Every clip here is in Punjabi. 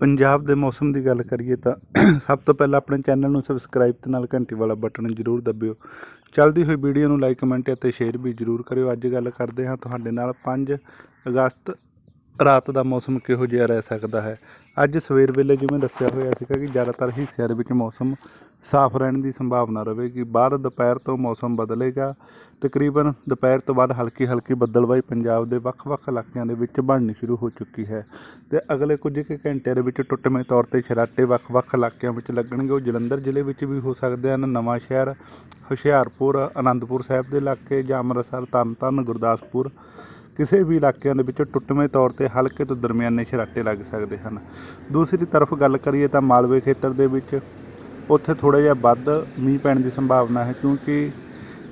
ਪੰਜਾਬ ਦੇ ਮੌਸਮ ਦੀ ਗੱਲ ਕਰੀਏ ਤਾਂ ਸਭ ਤੋਂ ਪਹਿਲਾਂ ਆਪਣੇ ਚੈਨਲ ਨੂੰ ਸਬਸਕ੍ਰਾਈਬ ਤੇ ਨਾਲ ਘੰਟੀ ਵਾਲਾ ਬਟਨ ਜ਼ਰੂਰ ਦਬਿਓ। ਚੱਲਦੀ ਹੋਈ ਵੀਡੀਓ ਨੂੰ ਲਾਈਕ ਕਮੈਂਟ ਅਤੇ ਸ਼ੇਅਰ ਵੀ ਜ਼ਰੂਰ ਕਰਿਓ। ਅੱਜ ਗੱਲ ਕਰਦੇ ਹਾਂ ਤੁਹਾਡੇ ਨਾਲ 5 ਅਗਸਤ ਰਾਤ ਦਾ ਮੌਸਮ ਕਿਹੋ ਜਿਹਾ ਰਹਿ ਸਕਦਾ ਹੈ? ਅੱਜ ਸਵੇਰ ਵੇਲੇ ਜਿਵੇਂ ਦੱਸਿਆ ਹੋਇਆ ਸੀਗਾ ਕਿ ਜ਼ਿਆਦਾਤਰ ਹਿੱਸਿਆਂ ਦੇ ਵਿੱਚ ਮੌਸਮ ਸਾਫ਼ ਰਹਿਣ ਦੀ ਸੰਭਾਵਨਾ ਰਹੇਗੀ ਬਾਅਦ ਦੁਪਹਿਰ ਤੋਂ ਮੌਸਮ ਬਦਲੇਗਾ। ਤਕਰੀਬਨ ਦੁਪਹਿਰ ਤੋਂ ਬਾਅਦ ਹਲਕੀ ਹਲਕੀ ਬੱਦਲਬਾਈ ਪੰਜਾਬ ਦੇ ਵੱਖ-ਵੱਖ ਇਲਾਕਿਆਂ ਦੇ ਵਿੱਚ ਬਣਨੀ ਸ਼ੁਰੂ ਹੋ ਚੁੱਕੀ ਹੈ ਤੇ ਅਗਲੇ ਕੁਝ ਕੁ ਘੰਟਿਆਂ ਦੇ ਵਿੱਚ ਟੁੱਟਵੇਂ ਤੌਰ ਤੇ ਛਰਾਟੇ ਵੱਖ-ਵੱਖ ਇਲਾਕਿਆਂ ਵਿੱਚ ਲੱਗਣਗੇ। ਉਹ ਜਲੰਧਰ ਜ਼ਿਲ੍ਹੇ ਵਿੱਚ ਵੀ ਹੋ ਸਕਦੇ ਹਨ। ਨਵਾਂ ਸ਼ਹਿਰ ਹੁਸ਼ਿਆਰਪੁਰ ਆਨੰਦਪੁਰ ਸਾਹਿਬ ਦੇ ਇਲਾਕੇ ਜਾਂ ਅੰਮ੍ਰਿਤਸਰ ਤਰਨਤਾਰਨ, ਗੁਰਦਾਸਪੁਰ ਕਿਸੇ ਵੀ ਇਲਾਕਿਆਂ ਦੇ ਵਿੱਚ ਟੁੱਟਵੇਂ ਤੌਰ ਤੇ ਹਲਕੇ ਤੋਂ ਦਰਮਿਆਨੇ ਛਰਾਟੇ ਲੱਗ ਸਕਦੇ ਹਨ। ਦੂਸਰੀ ਤਰਫ ਗੱਲ ਕਰੀਏ ਤਾਂ ਮਾਲਵੇ ਖੇਤਰ ਦੇ ਵਿੱਚ ਉੱਥੇ ਥੋੜਾ ਜਿਹਾ ਵੱਧ ਮੀਂਹ ਪੈਣ ਦੀ ਸੰਭਾਵਨਾ ਹੈ, ਕਿਉਂਕਿ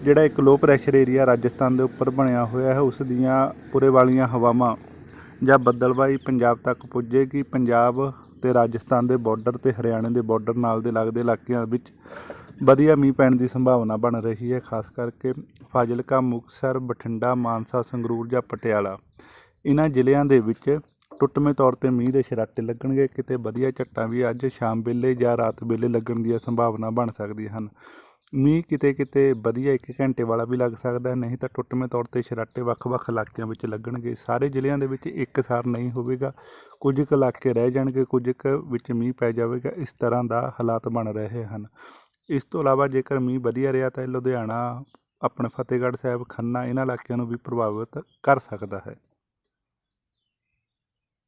ਜਿਹੜਾ ਇੱਕ ਲੋ ਪ੍ਰੈਸ਼ਰ ਏਰੀਆ ਰਾਜਸਥਾਨ ਦੇ ਉੱਪਰ ਬਣਿਆ ਹੋਇਆ ਹੈ, ਉਸ ਦੀਆਂ ਪੂਰੇ ਵਾਲੀਆਂ ਹਵਾਵਾਂ ਜਾਂ ਬੱਦਲਬਾਈ ਪੰਜਾਬ ਤੱਕ ਪੁੱਜੇਗੀ। ਪੰਜਾਬ ਤੇ ਰਾਜਸਥਾਨ ਦੇ ਬਾਰਡਰ ਤੇ ਹਰਿਆਣੇ ਦੇ ਬਾਰਡਰ ਨਾਲ ਦੇ ਲੱਗਦੇ ਇਲਾਕਿਆਂ ਵਿੱਚ ਵਧੀਆ ਮੀਂਹ ਪੈਣ ਦੀ ਸੰਭਾਵਨਾ ਬਣ ਰਹੀ ਹੈ, ਖਾਸ ਕਰਕੇ ਫਾਜ਼ਿਲਕਾ, ਮੁਕਤਸਰ, ਬਠਿੰਡਾ, ਮਾਨਸਾ, ਸੰਗਰੂਰ ਜਾਂ ਪਟਿਆਲਾ। ਇਹਨਾਂ ਜ਼ਿਲ੍ਹਿਆਂ ਦੇ ਵਿੱਚ ਟੁੱਟਵੇਂ ਤੌਰ ਤੇ ਮੀਂਹ ਦੇ ਛਰਾਟੇ ਲੱਗਣਗੇ। ਕਿਤੇ ਵਧੀਆ ਝੱਟਾਂ ਵੀ ਅੱਜ ਸ਼ਾਮ ਵੇਲੇ ਜਾਂ ਰਾਤ ਵੇਲੇ ਲੱਗਣ ਦੀਆਂ ਸੰਭਾਵਨਾ ਬਣ ਸਕਦੀਆਂ ਹਨ। ਮੀਂਹ ਕਿਤੇ ਕਿਤੇ ਵਧੀਆ ਇੱਕ ਘੰਟੇ ਵਾਲਾ ਵੀ ਲੱਗ ਸਕਦਾ ਹੈ ਨਹੀਂ ਤਾਂ ਟੁੱਟਵੇਂ ਤੌਰ ਤੇ ਛਰਾਟੇ ਵੱਖ-ਵੱਖ ਇਲਾਕਿਆਂ ਵਿੱਚ ਲੱਗਣਗੇ। ਸਾਰੇ ਜ਼ਿਲ੍ਹਿਆਂ ਦੇ ਵਿੱਚ ਇੱਕਸਾਰ ਨਹੀਂ ਹੋਵੇਗਾ। ਕੁਝ ਕੁ ਇਲਾਕੇ ਰਹਿ ਜਾਣਗੇ, ਕੁਝ ਕੁ ਵਿੱਚ ਮੀਂਹ ਪੈ ਜਾਵੇਗਾ। ਇਸ ਤਰ੍ਹਾਂ ਦਾ ਹਾਲਾਤ ਬਣ ਰਹੇ ਹਨ। ਇਸ ਤੋਂ ਇਲਾਵਾ ਜੇਕਰ ਮੀਂਹ ਵਧੀਆ ਰਿਹਾ ਤਾਂ ਲੁਧਿਆਣਾ, ਆਪਣੇ ਫਤਿਹਗੜ੍ਹ ਸਾਹਿਬ, ਖੰਨਾ ਇਹਨਾਂ ਇਲਾਕਿਆਂ ਨੂੰ ਵੀ ਪ੍ਰਭਾਵਿਤ ਕਰ ਸਕਦਾ ਹੈ।